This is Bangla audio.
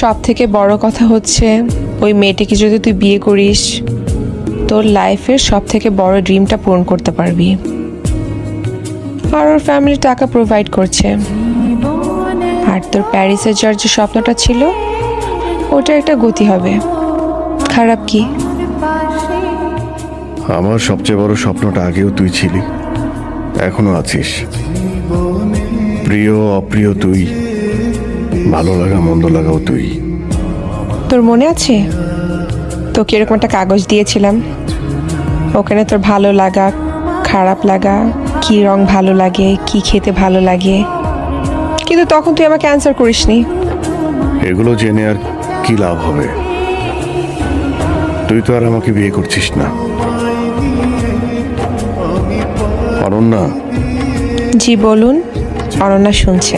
সব থেকে বড় কথা হচ্ছে, ওই মেয়েটিকে যদি তুই বিয়ে করিস, তোর লাইফের সব থেকে বড় ড্রিমটা পূরণ করতে পারবি। আর ওর ফ্যামিলি টাকা প্রোভাইড করছে। আর তোর প্যারিসে যার যে স্বপ্নটা ছিল ওটা একটা গতি হবে। খারাপ কি? আমার সবচেয়ে বড় স্বপ্নটা আগেও তুই ছিলি, এখনও আছিস। প্রিয়, অপ্রিয় তুই ভালো লাগা মন্দ লাগাও তুই। তোর মনে আছে? তোকে এরকম একটা কাগজ দিয়েছিলাম। ওখানে তোর ভালো লাগা খারাপ লাগা কি রং ভালো লাগে কি খেতে ভালো লাগে। কিন্তু তখন তুই আমাকে অ্যান্সার করিসনি। এগুলো জেনে আর কি লাভ হবে? তুই তো আর আমাকে বিয়ে করছিস না। অনন্যা। জি বলুন। অনন্যা শুনছে।